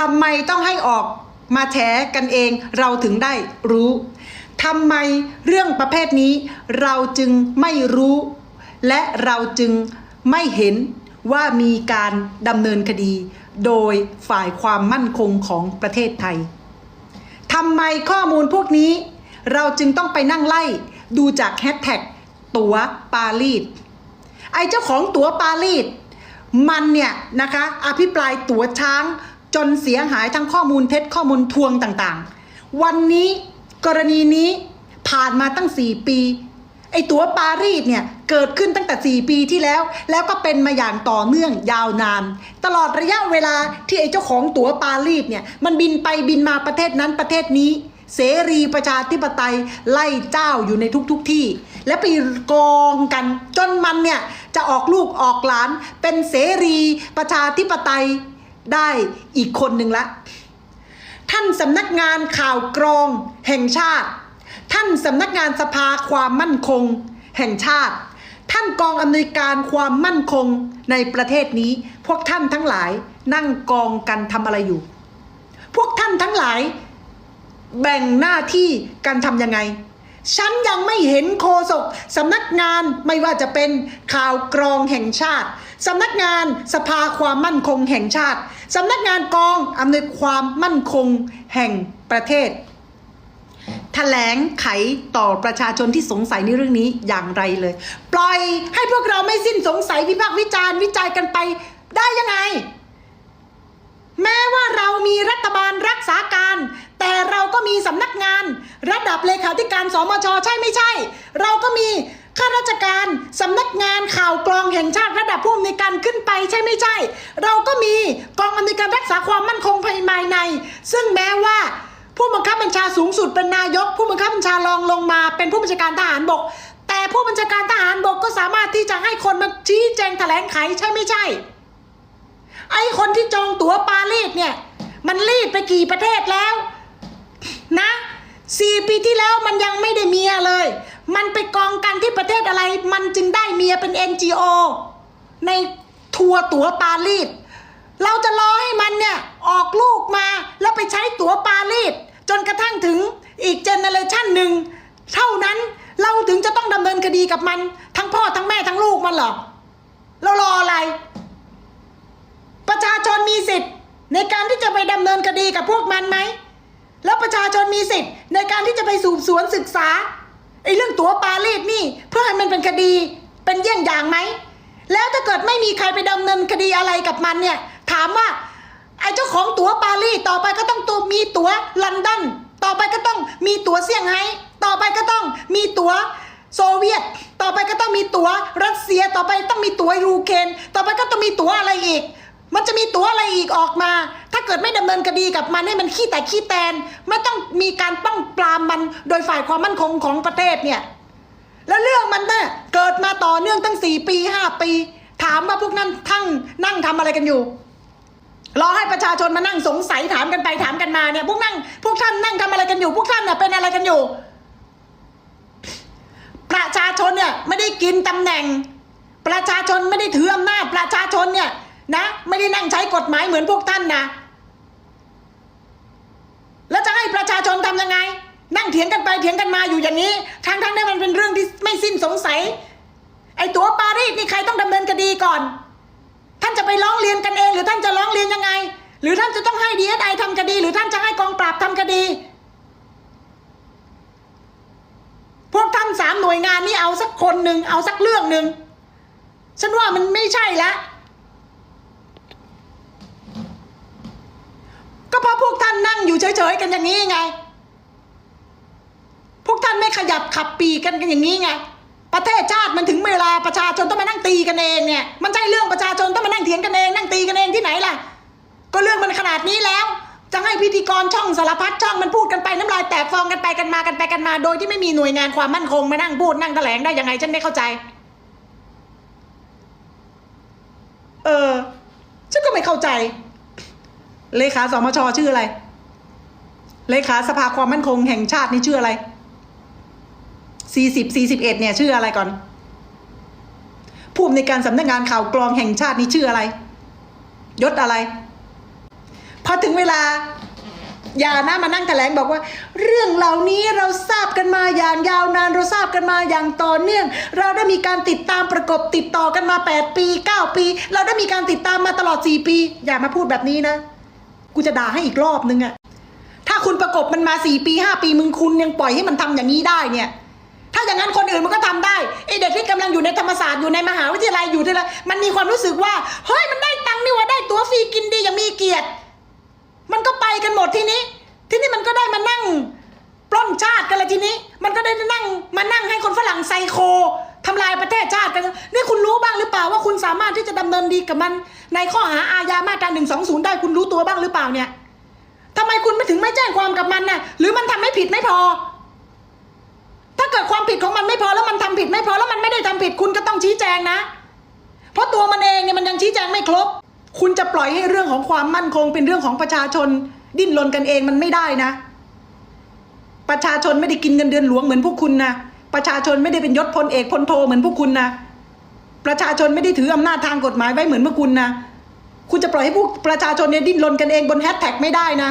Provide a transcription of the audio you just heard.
ทำไมต้องให้ออกมาแฉกันเองเราถึงได้รู้ทำไมเรื่องประเภทนี้เราจึงไม่รู้ และเราจึงไม่เห็นว่ามีการดำเนินคดี โดยฝ่ายความมั่นคงของประเทศไทยทำไมข้อมูลพวกนี้ เราจึงต้องไปนั่งไล่ดูจากแฮชแท็กตั๋วปารีสไอเจ้าของตั๋วปารีสมันเนี่ยนะคะ อภิปรายตั๋วช้าง จนเสียหายทั้งข้อมูลเท็จข้อมูลทวงต่างๆ วันนี้กรณีนี้ผ่านมาตั้ง 4 ปี ไอตั๋วปารีสเนี่ยเกิดขึ้นตั้งแต่ 4 ปีที่แล้ว แล้วก็เป็นมาอย่างต่อเนื่องยาวนาน ตลอดระยะเวลาที่ไอเจ้าของตั๋วปารีสเนี่ยมันบินไปบินมาประเทศนั้นประเทศนี้ เสรีประชาธิปไตยไล่เจ้าอยู่ในทุกๆทที่ และไปกองกันจนมันเนี่ยจะออกลูกออกหลานเป็นเสรีประชาธิปไตย ได้อีกคนหนึ่งละ ท่านสำนักงานข่าวกรองแห่งชาติ ท่านสำนักงานสภาความมั่นคง แห่งชาติ ท่านกองอำนวยการความมั่นคงในประเทศนี้ พวกท่านทั้งหลายนั่งกองกันทำอะไรอยู่ พวกท่านทั้งหลาย แบ่งหน้าที่กันทำยังไง ฉันยังไม่เห็นโคศกสำนักงานไม่ว่าจะเป็นข่าวกรองแห่งชาติสำนักงานสภาความมั่นคงแห่งชาติสำนักงานกองอำนวยความมั่นคงแห่งประเทศแถลงไขต่อประชาชนที่สงสัยในเรื่องนี้อย่างไรเลย ปล่อยให้พวกเราไม่สิ้นสงสัยวิพากษ์วิจารณ์วิจัยกันไปได้ยังไง แม้ว่าเรามีรัฐบาลรักษาการ แต่เราก็มีสำนักงาน ระดับเลขาธิการสมชใช่ไม่ใช่ เราก็มีข้าราชการสำนักงานข่าวกรองแห่งชาติระดับผู้อำนวยการขึ้นไปใช่ไม่ใช่ เราก็มีกองอำนวยการรักษาความมั่นคงภายใน ซึ่งแม้ว่าผู้บังคับบัญชาสูงสุดเป็นนายก ผู้บังคับบัญชารองลงมา เป็นผู้บัญชาการทหารบก แต่ผู้บัญชาการทหารบกก็สามารถที่จะให้คนมาชี้แจงแถลงไขใช่ไม่ใช่ ไอ้คนที่จองตั๋วปารีสเนี่ย มันรีดไปกี่ประเทศแล้ว นะ สี่ปีที่แล้วมันยังไม่ได้เมียเลย มันไปกองกันที่ประเทศอะไร มันจึงได้เมียเป็น NGO ในทัวร์ตั๋วปารีส เราจะรอให้มันเนี่ย ออกลูกมาแล้วไปใช้ตั๋วปารีส จนกระทั่งถึงอีกเจเนเรชันหนึ่งเท่านั้นเราถึงจะต้องดำเนินคดีกับมัน ทั้งพ่อทั้งแม่ทั้งลูกมันหรอเรารออะไร ประชาชนมีสิทธิ์ในการที่จะไปดำเนินคดีกับพวกมันไหม แล้วประชาชนมีสิทธิ์ การที่จะไปสืบสวนศึกษาไอ้เรื่องตั๋วปารีสนี่ เพื่อให้มันเป็นคดีเป็นเยี่ยงอย่างไหม แล้วถ้าเกิดไม่มีใครไปดำเนินคดีอะไรกับมันเนี่ย ถามว่าไอ้เจ้าของตั๋วปารีสต่อไปก็ต้องตัวมีตั๋วลอนดอนต่อไปก็ต้องมีตั๋วเซี่ยงไฮ้ต่อไปก็ต้องมีตั๋วโซเวียต ต่อไปก็ต้องมีตั๋วรัสเซีย ต่อไปต้องมีตั๋วยูเครนต่อไปก็ต้องมีตั๋วอะไรอีก มันจะมีตั๋วอะไรอีกออกมาาเกิดไม่ดำเนินคดีกับมันให้มันขี้แต่ขี้แตน ไม่ต้องมีการป้องปรามมันโดยฝ่ายความมั่นคงของประเทศเนี่ย แล้วเรื่องมันเนี่ยเกิดมาต่อเนื่องตั้งสี่ปีห้าปี ถามว่าพวกนั้นทั้งนั่งทำอะไรกันอยู่รอให้ประชาชนมานั่งสงสัยถามกันไปถามกันมาเนี่ยพวกนั่งพวกท่านนั่งทำอะไรกันอยู่ พวกท่านเนี่ยเป็นอะไรกันอยู่ ประชาชนเนี่ยไม่ได้กินตำแหน่ง ประชาชนไม่ได้ถืออำนาจประชาชนเนี่ยนะ ไม่ได้นั่งใช้กฎหมายเหมือนพวกท่านนะ แล้วจะให้ประชาชนทำยังไง นั่งเถียงกันไปเถียงกันมาอยู่อย่างนี้ทั้งทั้งที่มันเป็นเรื่องที่ไม่สิ้นสงสัย ไอ้ตัวปารีสนี่ใครต้องดำเนินคดีก่อน ท่านจะไปร้องเรียนกันเอง หรือท่านจะร้องเรียนยังไง หรือท่านจะต้องให้ดีเอสไอทำคดี หรือท่านจะให้กองปราบทำคดี พวกท่านสามหน่วยงานนี่เอาสักคนหนึ่งเอาสักเรื่องหนึ่งฉันว่ามันไม่ใช่แล้ว เพราะพวกท่านนั่งอยู่เฉยๆกันอย่างนี้ไง พวกท่านไม่ขยับขับปีกันกันอย่างนี้ไง ประเทศชาติมันถึงเวลาประชาชนต้องมานั่งตีกันเองเนี่ย มันใช่เรื่องประชาชนต้องมานั่งเถียงกันเองนั่งตีกันเองที่ไหนล่ะ ก็เรื่องมันขนาดนี้แล้วจะให้พิธีกรช่องสารพัดช่องมันพูดกันไปน้ำลายแตกฟองกันไปกันมากันไปกันมา โดยที่ไม่มีหน่วยงานความมั่นคงมานั่งพูดนั่งแถลงได้ยังไงฉันไม่เข้าใจ เออฉันก็ไม่เข้าใจ เลขาสมชชื่ออะไร เลขาสภาความมั่นคงแห่งชาตินี่ชื่ออะไรสี่สิบสี่สิบเอ็ดเนี่ยชื่ออะไรก่อน ผู้อำนวยการสำนักงานข่าวกรองแห่งชาตินี่ชื่ออะไร ยศอะไร พอถึงเวลาอย่านะมานั่งแถลงบอกว่า เรื่องเหล่านี้เราทราบกันมาอย่างยาวนานเราทราบกันมาอย่างต่อเนื่อง เราได้มีการติดตามประกบติดต่อกันมา 8 ปี 9 ปี เราได้มีการติดตามมาตลอด 4 ปี อย่ามาพูดแบบนี้นะ กูจะด่าให้อีกรอบนึงอะถ้าคุณประกบมันมา4ปี5ปีมึงคุณยังปล่อยให้มันทำอย่างนี้ได้เนี่ย ถ้าอย่างนั้นคนอื่นมันก็ทำได้ไอเด็กที่กำลังอยู่ในธรรมศาสตร์อยู่ในมหาวิทยาลัยอยู่ที่ไรมันมีความรู้สึกว่าเฮ้ยมันได้ตังค์นี่ว่าได้ตั๋วฟรีกินดีอย่างมีเกียรติ มันก็ไปกันหมดทีนี้ ทีนี้มันก็ได้มานั่งปล้นชาติกันละทีนี้ มันก็ได้นั่งมานั่งให้คนฝรั่งไซโค ทำลายประเทศชาติกันนี่คุณรู้บ้างหรือเปล่าว่าคุณสามารถที่จะดำเนินดีกับมัน ในข้อหาอาญามาตราหนึ่งสองศูนย์ได้คุณรู้ตัวบ้างหรือเปล่าเนี่ยทำไมคุณไม่ถึงไม่แจ้งความกับมันน่ะ หรือมันทำไม่ผิดไม่พอ ถ้าเกิดความผิดของมันไม่พอแล้วมันทำผิดไม่พอแล้วมันไม่ได้ทำผิดคุณก็ต้องชี้แจงนะ เพราะตัวมันเองเนี่ยมันยังชี้แจงไม่ครบ คุณจะปล่อยให้เรื่องของความมั่นคง เป็นเรื่องของประชาชน ดิ้นรนกันเองมันไม่ได้นะ ประชาชนไม่ได้กินเงินเดือนหลวงเหมือนพวกคุณนะ ประชาชนไม่ได้เป็นยศพลเอกพลโทเหมือนพวกคุณนะประชาชนไม่ได้ถืออำนาจทางกฎหมายไว้เหมือนพวกคุณนะคุณจะปล่อยให้พวกประชาชนเนี่ยดิ้นรนกันเองบนแฮชแท็กไม่ได้นะ